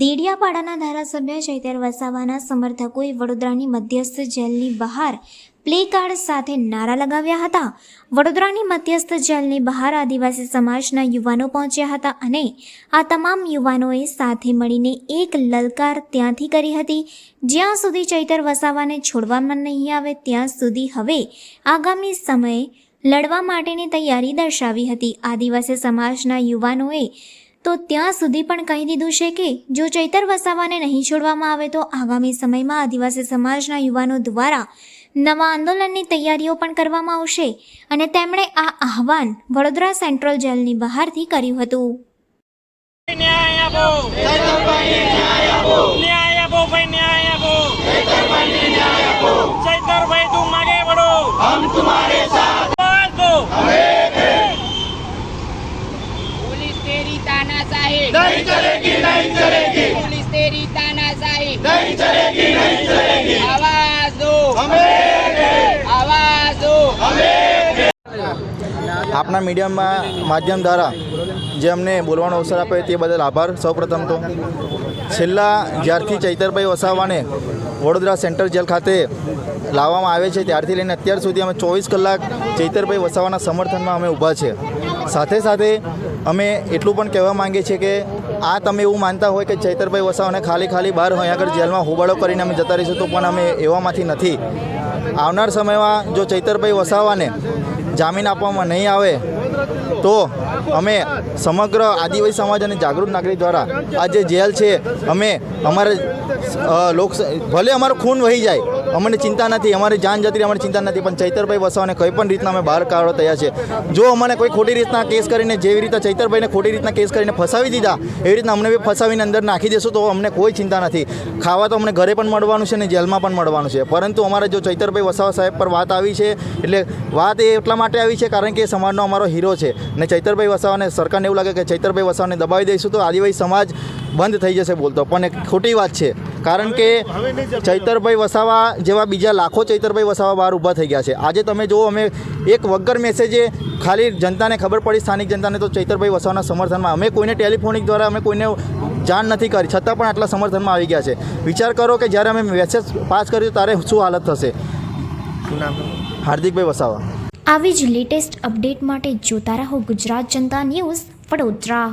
દેડિયાપાડાના ધારાસભ્ય ચૈતર વસાવાના સમર્થકોએ વડોદરાની મધ્યસ્થ જેલની બહાર પ્લે કાર્ડ સાથે નારા લગાવ્યા હતા. વડોદરાની મધ્યસ્થ જેલની બહાર આદિવાસી સમાજના યુવાનો પહોંચ્યા હતા અને આ તમામ યુવાનોએ સાથે મળીને એક લલકાર ત્યાંથી કરી હતી. જ્યાં સુધી ચૈતર વસાવાને છોડવામાં નહીં આવે, ત્યાં સુધી હવે આગામી સમયે લડવા માટેની તૈયારી દર્શાવી હતી. આદિવાસી સમાજના યુવાનોએ તો ત્યાં સુધી પણ કહી દીધું છે કે, જો ચૈતર વસાવાને નહીં છોડવામાં આવે તો આગામી સમયમાં આદિવાસી સમાજના યુવાનો દ્વારા નવા આંદોલનની તૈયારીઓ પણ કરવામાં આવશે અને તેમણે આ આહવાન વડોદરા સેન્ટ્રલ જેલની બહારથી કર્યું હતું. ન્યાય આપો. ન્યાય આપો. ભાઈ ન્યાય नहीं चलेगी पुलिस तेरी तानाशाही नहीं चलेगी नहीं चलेगी आवाज दो हमें आवाज दो આપના મીડિયમમાં માધ્યમ દ્વારા જે અમને બોલવાનો અવસર આપ્યો તે બદલ આભાર સૌપ્રથમ તો છેલ્લા જ્યારથી ચૈતરભાઈ વસાવાને વડોદરા સેન્ટ્રલ જેલ ખાતે લાવવામાં આવે છે ત્યારથી લઈને અત્યાર સુધી અમે ચોવીસ કલાક ચૈતરભાઈ વસાવાના સમર્થનમાં અમે ઊભા છે સાથે સાથે અમે એટલું પણ કહેવા માંગીએ છીએ કે આ તમે એવું માનતા હોય કે ચૈતરભાઈ વસાવાને ખાલી ખાલી બહાર અહીંયા આગળ જેલમાં હોબાળો કરીને અમે જતા રહીશું, તો પણ અમે એવામાંથી નથી. આવનાર સમયમાં જો ચૈતરભાઈ વસાવાને જામીન આપવામાં નહીં આવે, તો અમે સમગ્ર આદિવાસી સમાજ અને જાગૃત નાગરિક દ્વારા આ જે જેલ છે, અમે અમારે લોક ભલે અમારો ખૂન વહી જાય અમને ચિંતા નથી, અમારી જાન જતી અમને ચિંતા નથી, પણ ચૈતરભાઈ વસાવાને કંઈ પણ રીતના અમે બહાર કાઢવા તૈયાર છે. જો અમને કોઈ ખોટી રીતના કેસ કરીને જેવી રીતે ચૈતરભાઈને ખોટી રીતના કેસ કરીને ફસાવી દીધા, એવી રીતના અમને બી ફસાવીને અંદર નાખી દેશું, તો અમને કોઈ ચિંતા નથી. ખાવા તો અમને ઘરે પણ મળવાનું છે અને જેલમાં પણ મળવાનું છે. પરંતુ અમારે જો ચૈતરભાઈ વસાવા સાહેબ પર વાત આવી છે, એટલે વાત એ એટલા માટે આવી છે કારણ કે એ સમાજનો અમારો હીરો છે. ને ચૈતરભાઈ વસાવાને સરકારને એવું લાગે કે ચૈતરભાઈ વસાવાને દબાવી દઈશું તો આદિવાસી સમાજ બંધ થઈ જશે બોલતો. પણ એક ખોટી વાત છે. કારણ કે ચૈતરભાઈ વસાવા જેવા બીજા લાખો ચૈતરભાઈ વસાવા બહાર ઊભા થઈ ગયા છે. આજે તમે જુઓ, અમે એક વગર મેસેજે ખાલી જનતાને ખબર પડી, સ્થાનિક જનતાને તો ચૈતરભાઈ વસાવાના સમર્થનમાં. અમે કોઈને ટેલિફોનિક દ્વારા અમે કોઈને જાણ નથી કરી, છતાં પણ આટલા સમર્થનમાં આવી ગયા છે. વિચાર કરો કે જ્યારે અમે મેસેજ પાસ કર્યું ત્યારે શું હાલત થશે? હાર્દિકભાઈ વસાવા. આવી જ લેટેસ્ટ અપડેટ માટે જોતા રહો ગુજરાત જનતા ન્યૂઝ વડોદરા.